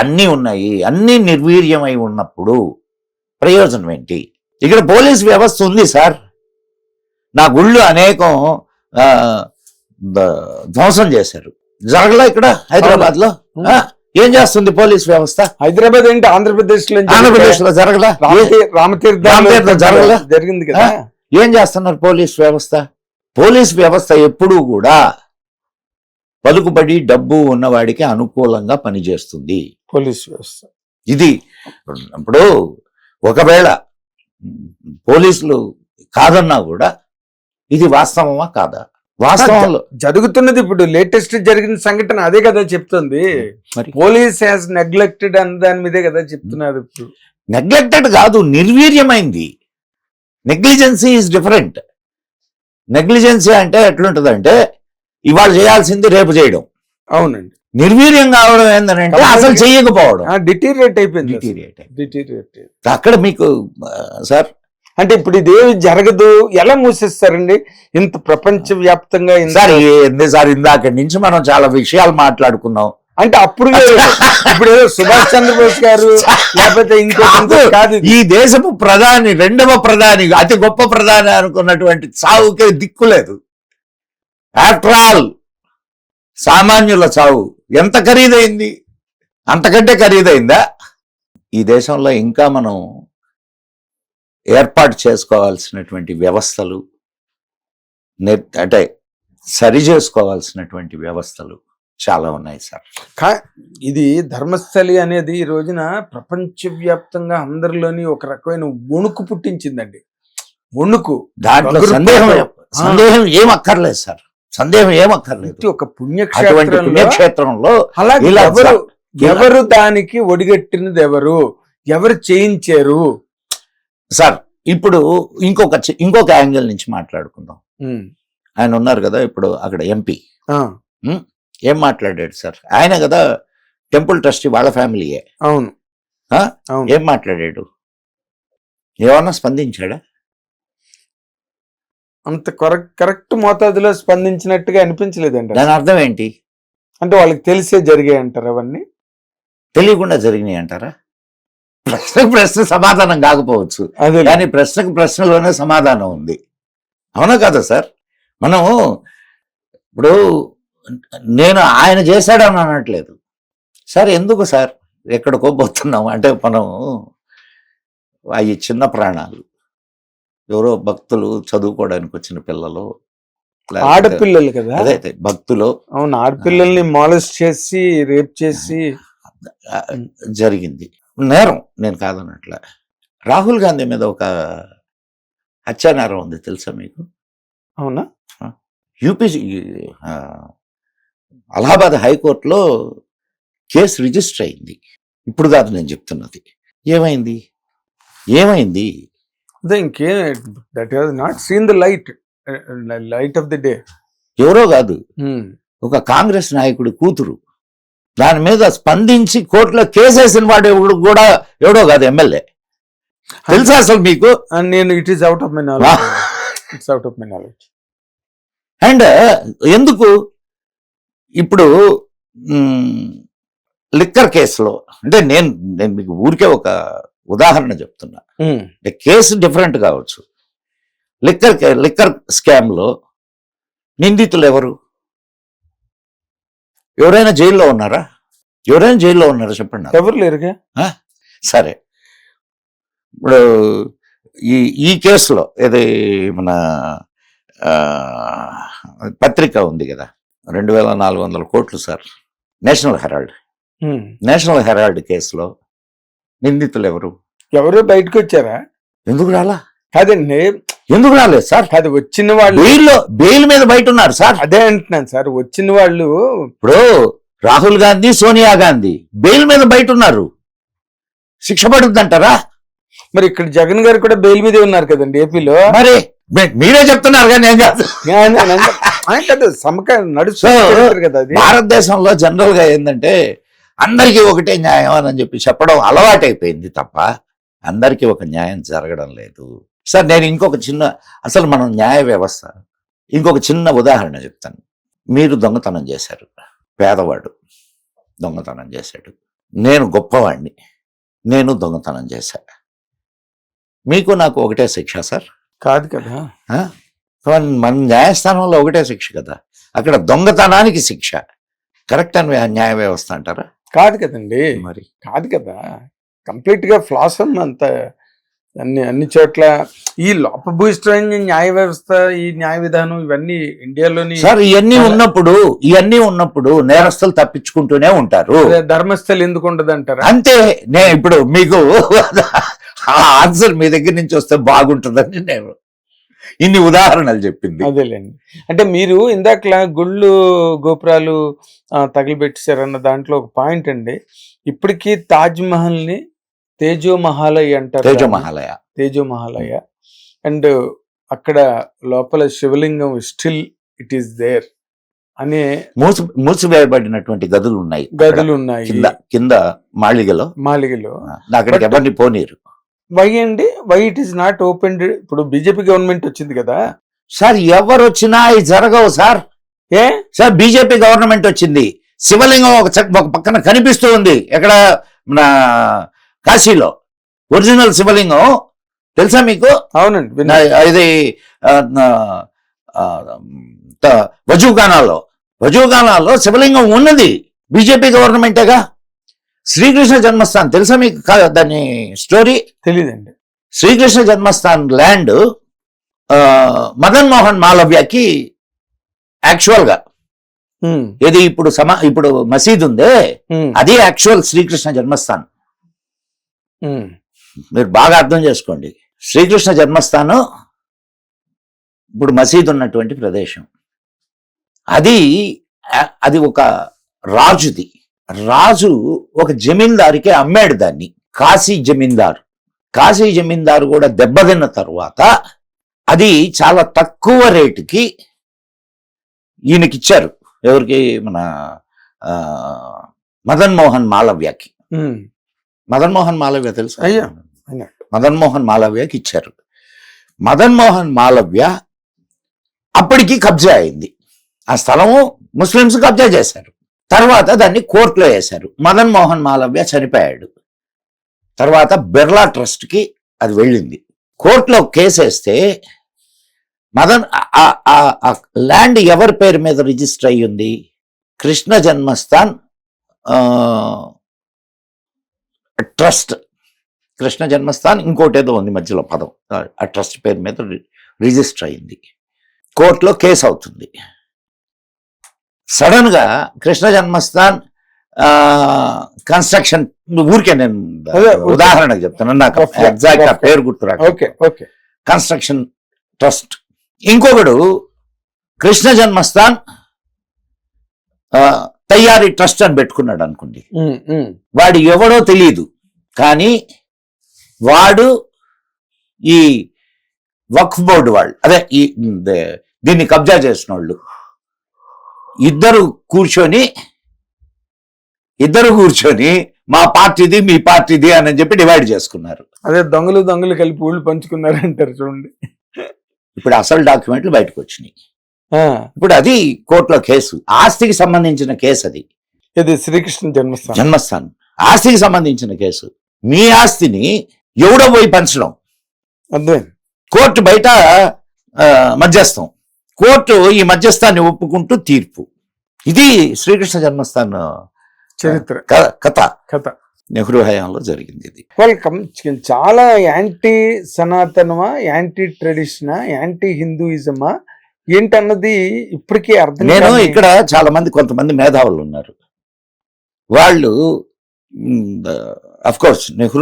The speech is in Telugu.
అన్నీ ఉన్నాయి అన్నీ నిర్వీర్యమై ఉన్నప్పుడు ప్రయోజనం ఏంటి? ఇక్కడ పోలీస్ వ్యవస్థ ఉంది సార్. నా గుళ్ళు అనేకం ధ్వంసం చేశారు. జరగలా ఇక్కడ హైదరాబాద్లో ఏం చేస్తుంది పోలీస్ వ్యవస్థ? హైదరాబాద్ ఏంటి? ఆంధ్రప్రదేశ్లో ఆంధ్రప్రదేశ్లో జరగలా? రామతీర్థం జరగలా? జరిగింది కదా? ఏం చేస్తున్నారు పోలీస్ వ్యవస్థ? పోలీస్ వ్యవస్థ ఎప్పుడూ కూడా పలుకుబడి డబ్బు ఉన్నవాడికి అనుకూలంగా పనిచేస్తుంది. పోలీస్ వ్యవస్థ. ఇది ఇప్పుడు ఒకవేళ పోలీసులు కాదన్నా కూడా ఇది వాస్తవమా కాదా? వాస్తవంలో జరుగుతున్నది ఇప్పుడు లేటెస్ట్ జరిగిన సంఘటన అదే కదా చెప్తుంది. మరి? పోలీస్ హ్యాస్ నెగ్లెక్టెడ్ అన్న దాని మీదే కదా చెప్తున్నారు ఇప్పుడు. నెగ్లెక్టెడ్ కాదు నిర్వీర్యమైంది. నెగ్లిజెన్సీ ఈజ్ డిఫరెంట్ నెగ్లిజెన్సీ అంటే ఎట్లుంటదంటే ఇవాళ చేయాల్సింది రేపు చేయడం. అవునండి. నిర్వీర్యం కావడం ఏంటంటే అసలు చెయ్యకపోవడం డిటీరియేట్ అయిపోయింది అయింది. డిటీరియేట్ అక్కడ మీకు సార్? అంటే ఇప్పుడు ఇదేమి జరగదు ఎలా మూసేస్తారండి? ఇంత ప్రపంచ వ్యాప్తంగా ఇంత- సార్ సార్ ఇందాక నుంచి మనం చాలా విషయాలు మాట్లాడుకున్నాం. అంటే అప్పుడు ఇప్పుడు ఏదో సుభాష్ చంద్రబోస్ గారు లేకపోతే ఇంకో కాదు. ఈ దేశపు ప్రధాని రెండవ ప్రధాని అతి గొప్ప ప్రధాని అనుకున్నటువంటి చావుకే దిక్కులేదు ఆఫ్టర్ ఆల్ సామాన్యుల చావు. ఎంత ఖరీదైంది? అంతకంటే ఖరీదైందా? ఈ దేశంలో ఇంకా మనం ఏర్పాటు చేసుకోవాల్సినటువంటి వ్యవస్థలు అంటే సరి చేసుకోవాల్సినటువంటి వ్యవస్థలు చాలా ఉన్నాయి సార్. కా- ఇది ధర్మస్థలి అనేది ఈ రోజున ప్రపంచవ్యాప్తంగా అందరిలోని ఒక రకమైన వణుకు పుట్టించిందండి. వణుకు. దాంట్లో సందేహం. సందేహం ఏం అక్కర్లేదు సార్. సందేహం ఏం అక్కర్లేదు ఇది ఒక అటువంటి పుణ్యక్షేత్రంలో ఇలా ఎవరు దానికి ఒడిగట్టినది ఎవరు? ఎవరు చేయించారు? సార్ ఇప్పుడు ఇంకొక ఇంకొక యాంగిల్ నుంచి మాట్లాడుకుందాం. ఆయన ఉన్నారు కదా ఇప్పుడు అక్కడ ఎంపీ. ఏం మాట్లాడాడు సార్? ఆయన కదా టెంపుల్ ట్రస్టీ వాళ్ళ ఫ్యామిలీయే? అవును. ఏం మాట్లాడాడు? ఏమన్నా స్పందించాడా? అంత కరెక్ట్ కరెక్ట్ మోతాదులో స్పందించినట్టుగా అనిపించలేదండి దాని అర్థం ఏంటి? అంటే వాళ్ళకి తెలిసే జరిగాయి అంటారు అవన్నీ? తెలియకుండా జరిగినాయి అంటారా? ప్రశ్నకు ప్రశ్న సమాధానం కాకపోవచ్చు. అదే కానీ ప్రశ్నకు ప్రశ్నలోనే సమాధానం ఉంది. అవునా కదా సార్? మనం ఇప్పుడు నేను ఆయన చేశాడని అనట్లేదు. సార్ ఎందుకు సార్? ఎక్కడికో పోతున్నాం. అంటే మనం అవి చిన్న ప్రాణాలు. ఎవరో భక్తులు చదువుకోవడానికి వచ్చిన పిల్లలు ఆడపిల్లలు కదా? అదే అదే భక్తులు. అవును ఆడపిల్లల్ని మాలెస్ట్ చేసి రేప్ చేసి. జరిగింది. నేరం నేను కాదన్నట్ల రాహుల్ గాంధీ మీద ఒక హత్యానేరం ఉంది తెలుసా మీకు? అవునా? యూపీ అలహాబాద్ హైకోర్టులో కేసు రిజిస్టర్ అయింది. ఇప్పుడు కాదు నేను చెప్తున్నది. ఏమైంది? ఏమైంది? అదే ఇంకే that has not seen the light light of the day ఎవరో కాదు. ఒక కాంగ్రెస్ నాయకుడి కూతురు. దాని మీద స్పందించి కోర్టులో కేసు వేసిన వాడు ఎవడు కూడా ఎవడో కాదు ఎమ్మెల్యే. తెలుసా అసలు మీకు? నేను it is out of my knowledge it's out of my knowledge and ఎందుకు? ఇప్పుడు లిక్కర్ కేసులో అంటే నేను నేను మీకు ఊరికే ఒక ఉదాహరణ చెప్తున్నా. అంటే కేసు డిఫరెంట్ కావచ్చు. లిక్కర్ లిక్కర్ స్కామ్లో నిందితులు ఎవరు ఎవరైనా జైల్లో ఉన్నారా? ఎవరైనా జైల్లో ఉన్నారా చెప్పండి. ఎవరు లేరుగా? సరే. ఇప్పుడు ఈ ఈ కేసులో ఇది మన పత్రిక ఉంది కదా. రెండు వేల నాలుగు వందల కోట్లు sir. National herald. National herald కేసులో నిందితులు ఎవరు ఎవరో బయటకు వచ్చారా? ఎందుకు రాలా? కాదండి. ఎందుకు రాలేదు సార్? కాదు వచ్చిన వాళ్ళు బెయిల్లో బెయిల్ మీద బయట ఉన్నారు సార్. అదే అంటున్నాను సార్. వచ్చిన వాళ్ళు ఇప్పుడు రాహుల్ గాంధీ సోనియా గాంధీ బెయిల్ మీద బయట ఉన్నారు శిక్ష పడుతుందంటారా? మరి ఇక్కడ జగన్ గారు కూడా బెయిల్ మీదే ఉన్నారు కదండి ఏపీలో. మరి మీరే చెప్తున్నారు కానీ నేను కాదు కాదు సమక నడుస్తారు కదా అది. భారతదేశంలో జనరల్గా ఏంటంటే అందరికీ ఒకటే న్యాయం అని చెప్పి చెప్పడం అలవాటైపోయింది తప్ప అందరికీ ఒక న్యాయం జరగడం లేదు. సార్ నేను ఇంకొక చిన్న అసలు మనం న్యాయ వ్యవస్థ ఇంకొక చిన్న ఉదాహరణ చెప్తాను. మీరు దొంగతనం చేశారు. పేదవాడు దొంగతనం చేశాడు. నేను గొప్పవాణ్ణి. నేను దొంగతనం చేశా. మీకు నాకు ఒకటే శిక్ష సార్? కాదు కదా. మన న్యాయస్థానంలో ఒకటే శిక్ష కదా. అక్కడ దొంగతనానికి శిక్ష. కరెక్ట్ అని న్యాయ వ్యవస్థ అంటారా? కాదు కదండి. మరి? కాదు కదా. కంప్లీట్గా ఫ్లాస్ అంత అన్ని అన్ని చోట్ల ఈ లోపభూయిష్టమైన న్యాయ వ్యవస్థ ఈ న్యాయ విధానం ఇవన్నీ ఇండియాలోని సార్ ఇవన్నీ ఉన్నప్పుడు ఇవన్నీ ఉన్నప్పుడు నేరస్తులు తప్పించుకుంటూనే ఉంటారు. ధర్మస్థలు ఎందుకు ఉండదు అంటారా అంతే నేను ఇప్పుడు మీకు ఆ ఆన్సర్ మీ దగ్గర నుంచి వస్తే బాగుంటుందని నేను ఇన్ని ఉదాహరణలు చెప్పింది. అదేలేండి. అంటే మీరు ఇందాకలా గుళ్ళు గోపురాలు తగిలిపెట్టేశారన్న దాంట్లో ఒక పాయింట్ అండి. ఇప్పటికీ తాజ్ మహల్ని తేజో మహాలయ అంటారు తేజ. మహాలయ. తేజో మహాలయ. అండ్ అక్కడ లోపల శివలింగం స్టిల్ ఇట్ ఈస్ దేర్ అనే మూసి మూసివేయబడినటువంటి గదులు ఉన్నాయి. గదులు ఉన్నాయి. కింద కింద మాళిగలో. మాలిగలో అక్కడికి ఎవరిని పోనీరు. వై అండి? Why it is not open ఇప్పుడు బీజేపీ గవర్నమెంట్ వచ్చింది కదా. సార్ ఎవరు వచ్చినా ఇది జరగవు సార్ ఏ? సార్ బీజేపీ గవర్నమెంట్ వచ్చింది. శివలింగం ఒక ఒక పక్కన కనిపిస్తూ ఉంది. ఎక్కడ? కాశీలో. ఒరిజినల్ శివలింగం. తెలుసా మీకు? అవునండి ఇది వజూగానాల్లో వజూగానాల్లో శివలింగం ఉన్నది. బీజేపీ గవర్నమెంటేగా? శ్రీకృష్ణ జన్మస్థాన్. తెలుసా మీకు దాని స్టోరీ? తెలీదండి. శ్రీకృష్ణ జన్మస్థాన్ ల్యాండ్ మదన్ మోహన్ మాలవ్యకి యాక్చువల్గా ఉమ్, ఇది ఇప్పుడు సమా ఇప్పుడు మసీద్ ఉందే అది యాక్చువల్ శ్రీకృష్ణ జన్మస్థాన్. మీరు బాగా అర్థం చేసుకోండి. శ్రీకృష్ణ జన్మస్థానం ఇప్పుడు మసీద్ ఉన్నటువంటి ప్రదేశం. అది అది ఒక రాజుది. రాజు ఒక జమీందారికి అమ్మాడు దాన్ని. కాశీ జమీందారు. కాశీ జమీందారు కూడా దెబ్బతిన్న తరువాత అది చాలా తక్కువ రేటుకి ఈయనకిచ్చారు. ఎవరికి? మన మదన్ మోహన్ మాలవ్యకి. మదన్ మోహన్ మాలవ్య తెలుసా? అయ్యా. అన్నట్టు. మదన్ మోహన్ మాలవ్యకి ఇచ్చారు. మదన్ మోహన్ మాలవ్య అప్పటికి కబ్జా అయింది. ఆ స్థలము ముస్లిమ్స్ కబ్జా చేశారు. తర్వాత దాన్ని కోర్టులో వేశారు. మదన్ మోహన్ మాలవ్య చనిపోయాడు. తర్వాత బిర్లా ట్రస్ట్కి అది వెళ్ళింది. కోర్టులో కేసు వేస్తే మదన్ ల్యాండ్ ఎవరి పేరు మీద రిజిస్టర్ అయ్యి ఉంది కృష్ణ జన్మస్థాన్ ట్రస్ట్. కృష్ణ జన్మస్థాన్ ఇంకోటి ఏదో ఉంది మధ్యలో పదం. ఆ- ట్రస్ట్ పేరు మీద రిజిస్టర్ అయింది. కోర్టులో కేసు అవుతుంది. సడన్గా కృష్ణ జన్మస్థాన్ ఆ, కన్స్ట్రక్షన్ ఊరికే నేను. ఉదాహరణకు చెప్తాను. నాకు ఎగ్జాక్ట్ ఆ. పేరు ఓకే. Construction trust. ఇంకొకడు కృష్ణ జన్మస్థాన్ ఆ, తయారీ ట్రస్ట్ అని పెట్టుకున్నాడు అనుకోండి. వాడు ఎవడో తెలియదు. కానీ వాడు ఈ వక్ఫ్ బోర్డు వాళ్ళు అదే ఈ దీన్ని కబ్జా చేసిన వాళ్ళు ఇద్దరు కూర్చొని ఇద్దరు కూర్చొని మా పార్టీది మీ పార్టీది అని చెప్పి డివైడ్ చేసుకున్నారు. అదే దొంగలు దొంగలు కలిపి ఊళ్ళు పంచుకున్నారు అంటారు చూడండి. ఇప్పుడు అసలు డాక్యుమెంట్లు బయటకు వచ్చినాయి. ఇప్పుడు అది కోర్టులో కేసు. ఆస్తికి సంబంధించిన కేసు అది. ఇది శ్రీకృష్ణ జన్మస్థానం. జన్మస్థానం. ఆస్తికి సంబంధించిన కేసు. మీ ఆస్తిని ఎవడో పోయి పంచడం. అర్థమైంది. కోర్టు బయట మధ్యస్థం. కోర్టు ఈ మధ్యస్థాన్ని ఒప్పుకుంటూ తీర్పు. ఇది శ్రీకృష్ణ జన్మస్థాన్ చరిత్ర. కథ. కథ. నెహ్రూ హయాంలో జరిగింది ఇది. వెల్కమ్. చాలా యాంటీ సనాతనమా యాంటీ ట్రెడిషనా యాంటీ హిందూయిజమా ఏంటన్నది ఇప్పటికీ అర్థం నేను ఇక్కడ చాలా మంది కొంతమంది మేధావులు ఉన్నారు. వాళ్ళు కోర్స్ నెహ్రూ